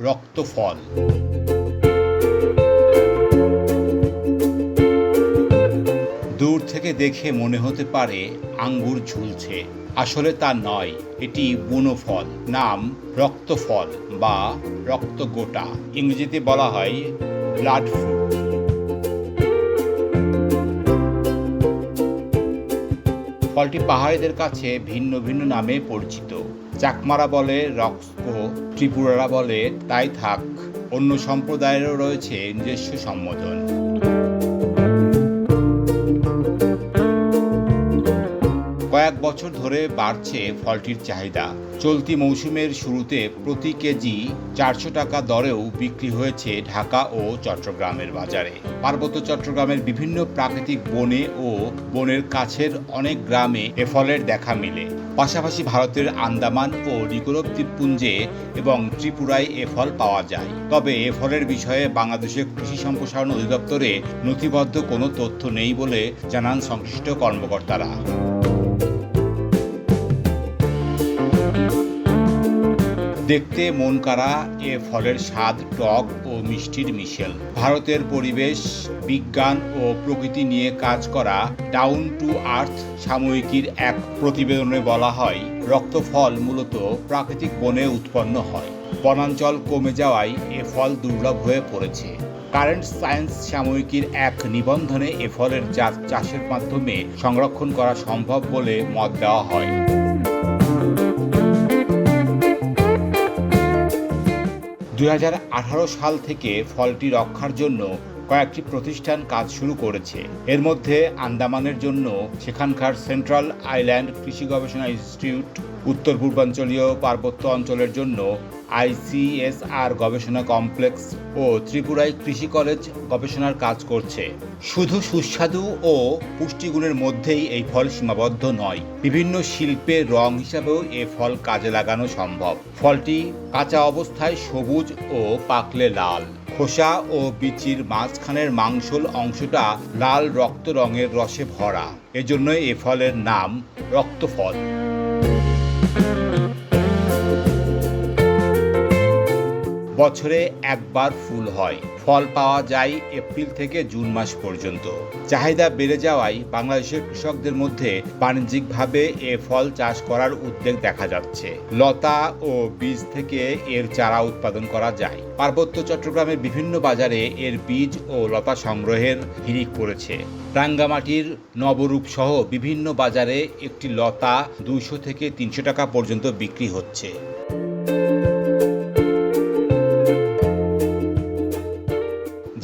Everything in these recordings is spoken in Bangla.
রক্তফল। দূর থেকে দেখে মনে হতে পারে আঙ্গুর ঝুলছে। আসলে তা নয়, এটি বুনো ফল নাম রক্তফল বা রক্তগোটা, ইংরেজিতে বলা হয় ব্লাড ফ্রুট ফলটি পাহাড়িদের কাছে ভিন্ন ভিন্ন নামে পরিচিত। চাকমারা বলে রক্সকো ত্রিপুরারা বলে তাই থাক। অন্য সম্প্রদায়েরও রয়েছে নিজস্ব সম্বোধন। কয়েক বছর ধরে বাড়ছে ফলটির চাহিদা। চলতি মৌসুমের শুরুতে প্রতি কেজি চারশো টাকা দরেও বিক্রি হয়েছে ঢাকা ও চট্টগ্রামের বাজারে। পার্বত্য চট্টগ্রামের বিভিন্ন প্রাকৃতিক বনে ও বনের কাছের অনেক গ্রামে এ ফলের দেখা মিলে। পাশাপাশি ভারতের আন্দামান ও নিকোলব দ্বীপপুঞ্জে এবং ত্রিপুরায় এ ফল পাওয়া যায়। তবে এ ফলের বিষয়ে বাংলাদেশের কৃষি সম্প্রসারণ অধিদপ্তরে নথিবদ্ধ কোনো তথ্য নেই বলে জানান সংশ্লিষ্ট কর্মকর্তারা। দেখতে মন কাড়া এ ফলের স্বাদ টক ও মিষ্টির মিশেল। ভারতের পরিবেশ, বিজ্ঞান ও প্রকৃতি নিয়ে কাজ করা ডাউন টু আর্থ সাময়িকীর এক প্রতিবেদনে বলা হয়, রক্তফল মূলত প্রাকৃতিক বনে উৎপন্ন হয়। বনাঞ্চল কমে যাওয়ায় এ ফল দুর্লভ হয়ে পড়েছে। কারেন্ট সায়েন্স সাময়িকীর এক নিবন্ধনে এ ফলের চাষের মাধ্যমে সংরক্ষণ করা সম্ভব বলে মত দেওয়া হয়। দু হাজার আঠারো সাল থেকে ফলটি রক্ষার জন্য কয়েকটি প্রতিষ্ঠান কাজ শুরু করেছে। এর মধ্যে আন্দামানের জন্য সেখানকার সেন্ট্রাল আইল্যান্ড কৃষি গবেষণা ইনস্টিটিউট, উত্তর পূর্বাঞ্চলীয় পার্বত্য অঞ্চলের জন্য আইসিএসআর গবেষণা কমপ্লেক্স ও ত্রিপুরায় কৃষি কলেজ গবেষণার কাজ করছে। শুধু সুস্বাদু ও পুষ্টিগুণের মধ্যেই এই ফল সীমাবদ্ধ নয়, বিভিন্ন শিল্পের রং হিসাবেও এ ফল কাজে লাগানো সম্ভব। ফলটি কাঁচা অবস্থায় সবুজ ও পাকলে লাল। খোসা ও বিচির মাঝখানের মাংসল অংশটা লাল রক্ত রঙের রসে ভরা। এজন্য এ ফলের নাম রক্তফল। বছরে একবার ফুল হয়। ফল পাওয়া যায় এপ্রিল থেকে জুন মাস পর্যন্ত। চাহিদা বেড়ে যাওয়ায় বাংলাদেশের কৃষকদের মধ্যে বাণিজ্যিকভাবে এ ফল চাষ করার উদ্যোগ দেখা যাচ্ছে। লতা ও বীজ থেকে এর চারা উৎপাদন করা যায়। পার্বত্য চট্টগ্রামের বিভিন্ন বাজারে এর বীজ ও লতা সংগ্রহের হিড়িক পড়েছে। রাঙ্গামাটির নবরূপ সহ বিভিন্ন বাজারে একটি লতা দুইশো থেকে তিনশো টাকা পর্যন্ত বিক্রি হচ্ছে।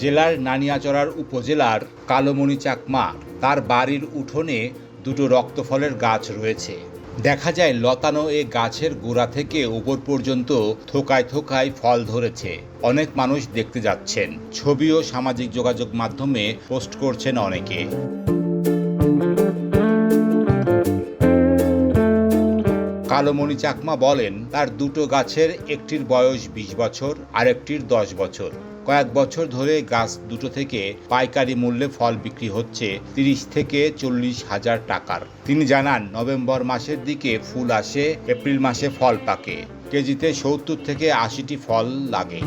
জেলার নানিয়াচড়ার উপজেলার কালোমণি চাকমা, তার বাড়ির উঠোনে দুটো রক্তফলের গাছ রয়েছে। দেখা যায় লতানো এ গাছের গোড়া থেকে উপর পর্যন্ত থোকায় থোকায় ফল ধরেছে। অনেক মানুষ দেখতে যাচ্ছেন। ছবিও সামাজিক যোগাযোগ মাধ্যমে পোস্ট করছেন অনেকে। কালোমণি চাকমা বলেন, তার দুটো গাছের একটির বয়স বিশ বছর আর একটির দশ বছর। কয়েক বছর ধরে গাছ দুটো থেকে পাইকারি মূল্যে ফল বিক্রি হচ্ছে, তিরিশ থেকে চল্লিশ হাজার টাকার। তিনি জানান, নভেম্বর মাসের দিকে ফুল আসে, এপ্রিল মাসে ফল পাকে। কেজিতে সত্তর থেকে আশিটি ফল লাগে।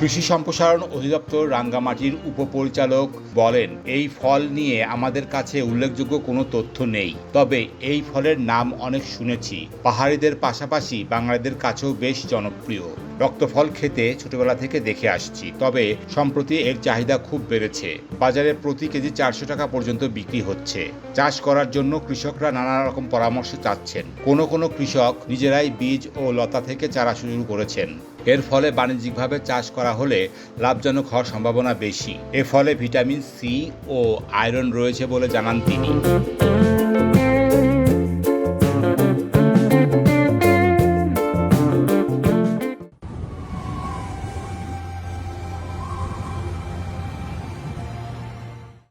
কৃষি সম্প্রসারণ অধিদপ্তর রাঙ্গামাটির উপপরিচালক বলেন, এই ফল নিয়ে আমাদের কাছে উল্লেখযোগ্য কোনো তথ্য নেই। তবে এই ফলের নাম অনেক শুনেছি। পাহাড়িদের পাশাপাশি বাঙালিদের কাছেও বেশ জনপ্রিয়। রক্তফল খেতে ছোটবেলা থেকে দেখে আসছি। তবে সম্প্রতি এর চাহিদা খুব বেড়েছে। বাজারে প্রতি কেজি চারশো টাকা পর্যন্ত বিক্রি হচ্ছে। চাষ করার জন্য কৃষকরা নানা রকম পরামর্শ চাচ্ছেন। কোনো কোনো কৃষক নিজেরাই বীজ ও লতা থেকে চারা শুরু করেছেন। এর ফলে বাণিজ্যিকভাবে চাষ করা হলে লাভজনক হওয়ার সম্ভাবনা বেশি। এর ফলে ভিটামিন সি ও আয়রন রয়েছে বলে জানান তিনি।